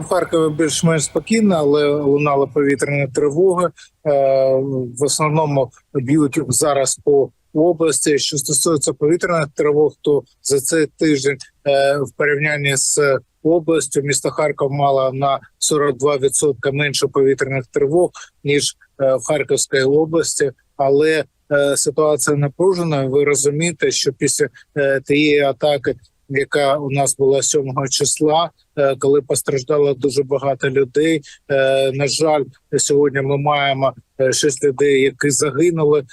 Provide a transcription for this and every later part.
В Харкові більш-менш спокійно, але лунала повітряна тривога. Е, В основному б'ють зараз по області. Що стосується повітряних тривог, то за цей тиждень е, в порівнянні з областю місто Харків мало на 42% менше повітряних тривог ніж е, в Харківській області, але ситуація напружена. Ви розумієте, що після тієї атаки, яка у нас була 7 числа, е, коли постраждало дуже багато людей. Е, На жаль, сьогодні ми маємо е, шість людей, які загинули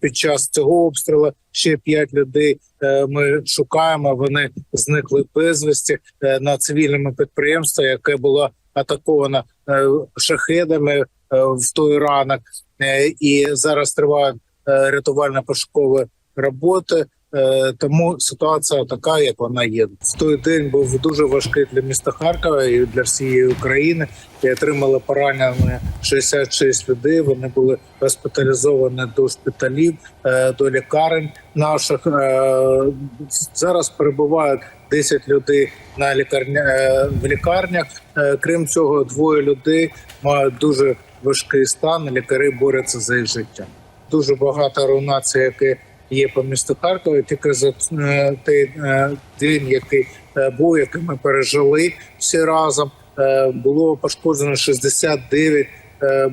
під час цього обстрілу. Ще п'ять людей ми шукаємо. Вони зникли безвісті на цивільному підприємстві, яке було атаковано шахедами в той ранок, і зараз тривають рятувально-пошукові роботи. Е, Тому ситуація така, як вона є. В той день був дуже важкий для міста Харкова і для всієї України. І отримали поранення 66 людей. Вони були госпіталізовані до шпиталів, е, до лікарень наших. Е, Зараз перебувають 10 людей на лікарня в лікарнях. Крім цього, двоє людей мають дуже важкий стан. Лікарі борються за їх життя. Дуже багато руйнацій, які є по місту Харкові. Тільки за е, той е, день, який е, був, який ми пережили всі разом, було пошкоджено 69 е,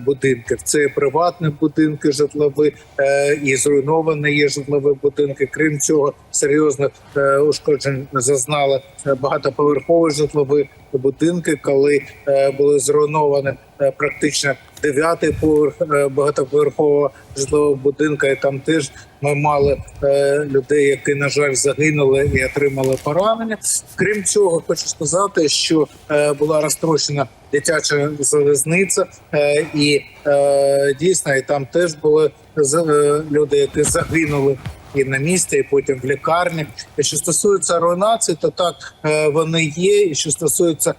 будинків. Це приватні будинки житлові е, і зруйновані є житлові будинки. Крім цього, серйозних е, ушкоджень зазнали е, багатоповерхові житлові будинки, коли е, були зруйновані е, практично дев'ятий поверх е, багатоповерхового житлового будинка. І там теж ми мали е, людей, які на жаль загинули і отримали поранення. Крім цього, хочу сказати, що е, була розтрощена дитяча залізниця, е, і е, дійсно і там теж були е, люди, які загинули. І на місці, і потім в лікарні. І що стосується руйнації, то так вони є. І що стосується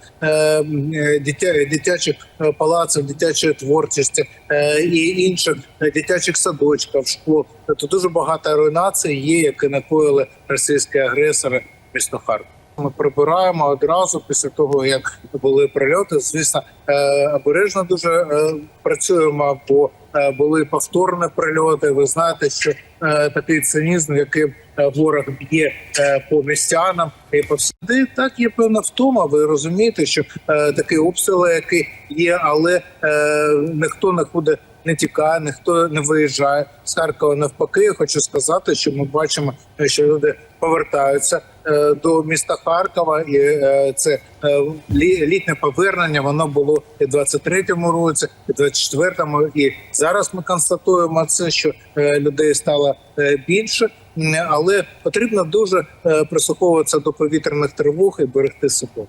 дитя, дитячих палаців, дитячої творчості і інших дитячих садочків, школ, то дуже багато руйнацій є, які накоїли російські агресори місто Харків. Ми прибираємо одразу після того, як були прильоти. Звісно, е, обережно дуже е, працюємо, бо е, були повторні прильоти. Ви знаєте, що такий цинізм, яким е, ворог б'є е, по містянам і по всюди, так є певна втома. Ви розумієте, що е, такі обстріли, які є, але е, ніхто не ходить. Не тікає, ніхто не виїжджає з Харкова. Навпаки, я хочу сказати, що ми бачимо, е, що люди повертаються е, до міста Харкова, і е, це е, лі- літнє повернення. Воно було і в 23-му році, і в 24-му. І зараз ми констатуємо це, що е, людей стало е, більше, але потрібно дуже е, прислуховуватися до повітряних тривог і берегти себе.